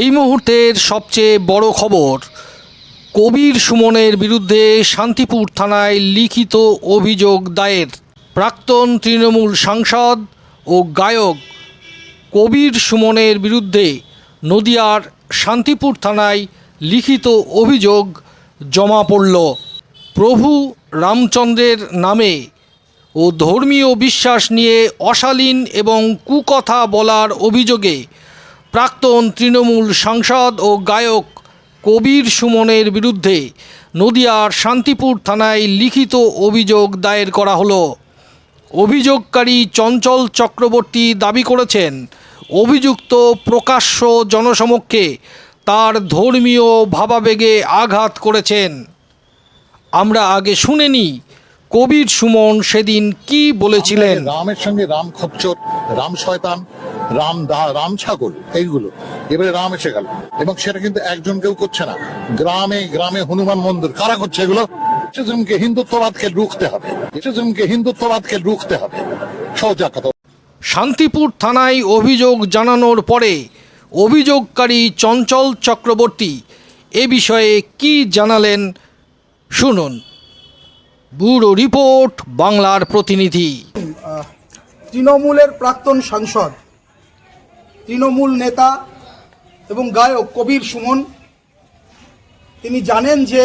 এই মুহূর্তের সবচেয়ে বড় খবর, কবির সুমনের বিরুদ্ধে শান্তিপুর থানায় লিখিত অভিযোগ দায়ের। প্রাক্তন তৃণমূল সাংসদ ও গায়ক কবির সুমনের বিরুদ্ধে নদিয়ার শান্তিপুর থানায় লিখিত অভিযোগ জমা পড়ল। প্রভু রামচন্দ্রের নামে ও ধর্মীয় বিশ্বাস নিয়ে অশালীন এবং কুকথা বলার অভিযোগে প্রাক্তন তৃণমূল সাংসদ ও গায়ক কবির সুমনের বিরুদ্ধে নদিয়ার শান্তিপুর থানায় লিখিত অভিযোগ দায়ের করা হলো। অভিযোগকারী চঞ্চল চক্রবর্তী দাবি করেছেন, অভিযুক্ত প্রকাশ্য জনসমক্ষে তার ধর্মীয় ভাবাবেগে আঘাত করেছেন। আমরা আগে শুনে নিই কবির সুমন সেদিন কি বলেছিলেন? রামের সঙ্গে রাম খচ্চর রাম শয়তান রাম দা রাম ছাগল এইগুলো। এবারে রাম এসে গেল। এবং সেটা কিন্তু একজন কেউ করছে না। গ্রামে গ্রামে হনুমান মন্দির। কারা করছে এগুলো? ইসলামকে হিন্দুত্ববাদকে রুখতে হবে। ইসলামকে হিন্দুত্ববাদকে রুখতে হবে। সোজা কথা। শান্তিপুর থানায় অভিযোগ জানানোর পরে অভিযোগকারী চঞ্চল চক্রবর্তী এ বিষয়ে কি জানালেন? শুনুন। ব্যুরো রিপোর্ট, বাংলার প্রতিনিধি। তৃণমূলের প্রাক্তন সাংসদ, তৃণমূল নেতা এবং গায়ক কবির সুমন, তিনি জানেন যে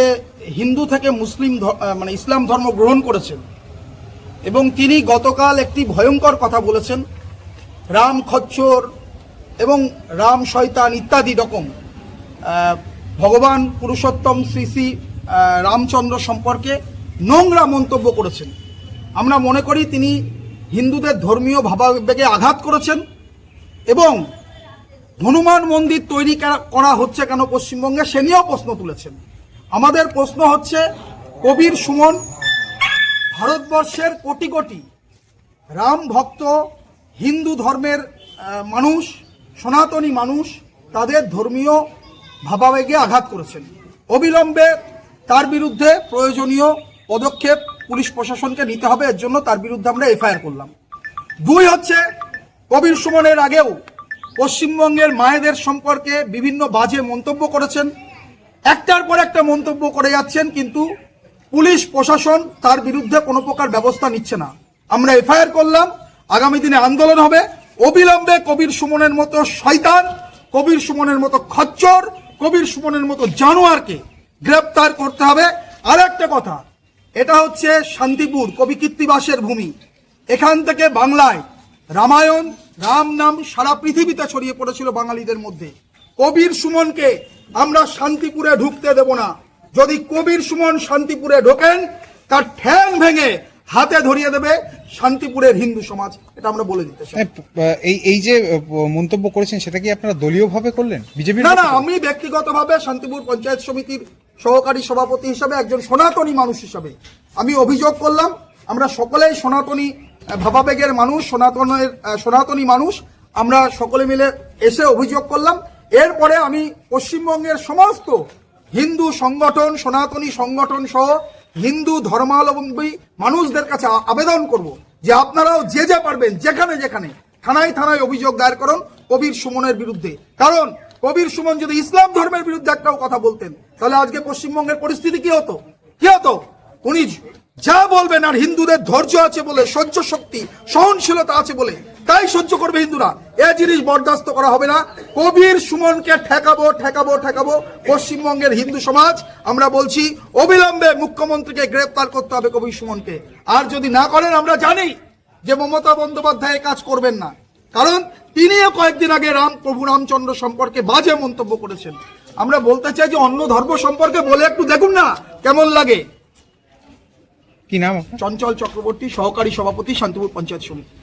হিন্দু থেকে মুসলিম মানে ইসলাম ধর্ম গ্রহণ করেছেন এবং তিনি গতকাল একটি ভয়ঙ্কর কথা বলেছেন, রাম খচ্চর এবং রাম শয়তান ইত্যাদি রকম ভগবান পুরুষোত্তম শ্রী শ্রী রামচন্দ্র সম্পর্কে নোংরা মন্তব্য করেছেন। আমরা মনে করি তিনি হিন্দুদের ধর্মীয় ভাবাবেগে আঘাত করেছেন এবং হনুমান মন্দির তৈরি করা- হচ্ছে কেন পশ্চিমবঙ্গে সে নিয়েও প্রশ্ন তুলেছেন। আমাদের প্রশ্ন হচ্ছে, কবির সুমন ভারতবর্ষের কোটি কোটি রাম ভক্ত হিন্দু ধর্মের মানুষ, সনাতনী মানুষ তাদের ধর্মীয় ভাবাবেগে আঘাত করেছেন। অবিলম্বে তার বিরুদ্ধে প্রয়োজনীয় পদক্ষেপ পুলিশ প্রশাসনকে নিতে হবে, এর জন্য তার বিরুদ্ধে আমরা এফআইআর করলাম। দুই হচ্ছে, কবির সুমনের আগেও পশ্চিমবঙ্গের মায়েদের সম্পর্কে বিভিন্ন বাজে মন্তব্য করেছেন। একটার পর একটা মন্তব্য করে যাচ্ছেন, কিন্তু পুলিশ প্রশাসন তার বিরুদ্ধে কোনো প্রকার ব্যবস্থা নিচ্ছে না। আমরা এফআইআর করলাম, আগামী দিনে আন্দোলন হবে। অবিলম্বে কবির সুমনের মতো শয়তান, কবির সুমনের মতো খচ্চর, কবির সুমনের মতো জানোয়ারকে গ্রেপ্তার করতে হবে। আর একটা কথা এটা হচ্ছে শান্তিপুর কবি কীর্তিবাসের ভূমি। এখান থেকে বাংলায় রামায়ণ রাম নাম সারা পৃথিবীতে ছড়িয়ে পড়েছিল বাঙালিদের মধ্যে। কবির সুমনকে আমরা শান্তিপুরে ঢুকতে দেব না। যদি কবির সুমন শান্তিপুরে ঢোকেন তার ঠ্যাং ভেঙে হাতে ধরিয়ে দেবে শান্তিপুরের হিন্দু সমাজ। এটা আমরা বলে দিতে চাই। এই এই যে মন্তব্য করেছেন সেটা কি আপনারা দলীয়ভাবে করলেন? বিজেপি না না আমি ব্যক্তিগতভাবে শান্তিপুর পঞ্চায়েত সমিতির সহকারী সভাপতি হিসাবে, একজন সনাতনী মানুষ হিসাবে। আমি অভিযোগ করলাম, আমরা সকলেই সনাতনী ভাবাবেগের মানুষ, সনাতনের সনাতনী মানুষ। আমরা সকলে মিলে এসে অভিযোগ করলাম। এরপরে আমি পশ্চিমবঙ্গের সমস্ত হিন্দু সংগঠন, সনাতনী সংগঠন সহ হিন্দু ধর্মাবলম্বী মানুষদের কাছে আবেদন করব যে আপনারাও যে যা পারবেন, যেখানে যেখানে, থানায় থানায় অভিযোগ দায়ের করুন কবির সুমনের বিরুদ্ধে। কারণ কবির সুমন যদি ইসলাম ধর্মের বিরুদ্ধে একটাও কথা বলতেন, তাহলে আজকে পশ্চিমবঙ্গের পরিস্থিতি কি হতো? কি হতো? উনি যা বলবেন আর হিন্দুদের ধৈর্য আছে বলে, সহ্য শক্তি, সহনশীলতা আছে বলে, তাই সহ্য করবে হিন্দুরা। এ জিনিস বরদাস্ত করা হবে না। কবির সুমনকে ঠেকাবো ঠেকাবো ঠেকাবো পশ্চিমবঙ্গের হিন্দু সমাজ। আমরা বলছি, অবিলম্বে মুখ্যমন্ত্রীকে গ্রেপ্তার করতে হবে কবির সুমনকে। আর যদি না করেন, আমরা জানি যে মমতা বন্দ্যোপাধ্যায় কাজ করবেন না। কারণ তিনিও কয়েকদিন আগে রাম প্রভু রামচন্দ্র সম্পর্কে বাজে মন্তব্য করেছেন। আমরা বলতে চাই যে অন্য ধর্ম সম্পর্কে বলে একটু দেখুন না কেমন লাগে? কি নাম চঞ্চল চক্রবর্তী সহকারী সভাপতি শান্তিপুর পঞ্চায়েত সমিতি।